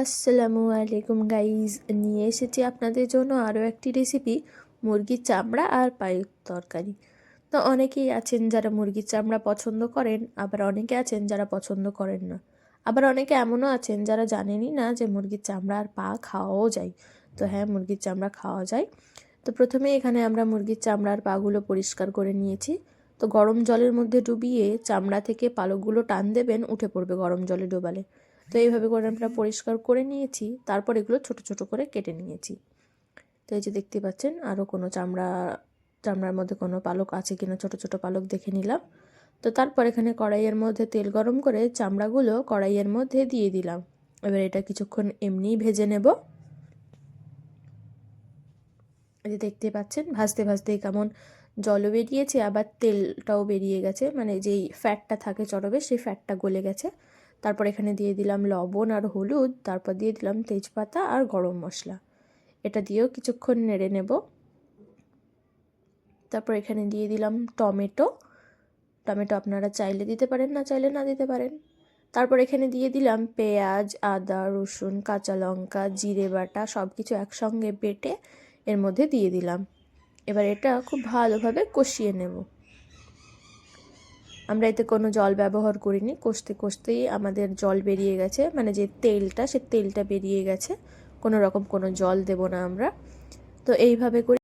আসসালামু আলাইকুম গাইজ, নিয়ে এসেছি আপনাদের জন্য আরও একটি রেসিপি মুরগির চামড়া আর পায়ের তরকারি। তো অনেকেই আছেন যারা মুরগির চামড়া পছন্দ করেন, আবার অনেকে আছেন যারা পছন্দ করেন না। আবার অনেকে এমনও আছেন যারা জানেনই না যে মুরগির চামড়া আর পা খাওয়াও যায়। তো হ্যাঁ মুরগির চামড়া খাওয়া যায়। তো প্রথমে এখানে আমরা মুরগির চামড়ার পাগুলো পরিষ্কার করে নিয়েছি। তো গরম জলের মধ্যে ডুবিয়ে চামড়া থেকে পালকগুলো টান দেবেন, উঠে পড়বে গরম জলে ডোবালে। তো এইভাবে করে আমরা পরিষ্কার করে নিয়েছি, তারপর এগুলো ছোট ছোট করে কেটে নিয়েছি। তো এই যে দেখতে পাচ্ছেন আরও কোনো চামড়া, চামড়ার মধ্যে কোনো পালক আছে কিনা ছোট ছোট পালক দেখে নিলাম। তো তারপর এখানে কড়াইয়ের মধ্যে তেল গরম করে চামড়াগুলো কড়াইয়ের মধ্যে দিয়ে দিলাম। এবার এটা কিছুক্ষণ এমনিই ভেজে নেব। যে দেখতে পাচ্ছেন, ভাজতে ভাজতে কেমন জলও বেরিয়েছে, আবার তেলটাও বেরিয়ে গেছে। মানে যেই ফ্যাটটা থাকে চড়বে সেই ফ্যাটটা গলে গেছে। তারপর এখানে দিয়ে দিলাম লবণ আর হলুদ, তারপর দিয়ে দিলাম তেজপাতা আর গরম মশলা। এটা দিয়েও কিছুক্ষণ নেড়ে নেব। তারপর এখানে দিয়ে দিলাম টমেটো। টমেটো আপনারা চাইলে দিতে পারেন, না চাইলে না দিতে পারেন। তারপর এখানে দিয়ে দিলাম পেঁয়াজ, আদা, রসুন, কাঁচা লঙ্কা, জিরে বাটা সব কিছু একসঙ্গে বেটে এর মধ্যে দিয়ে দিলাম। এবার এটা খুব ভালোভাবে কষিয়ে নেব। আমরা এতে কোনো জল ব্যবহার করিনি। কষতে কষতেই আমাদের জল বেরিয়ে গেছে। মানে যে তেলটা, সে তেলটা বেরিয়ে গেছে। কোনো রকম কোনো জল দেব না আমরা। তো এইভাবে করে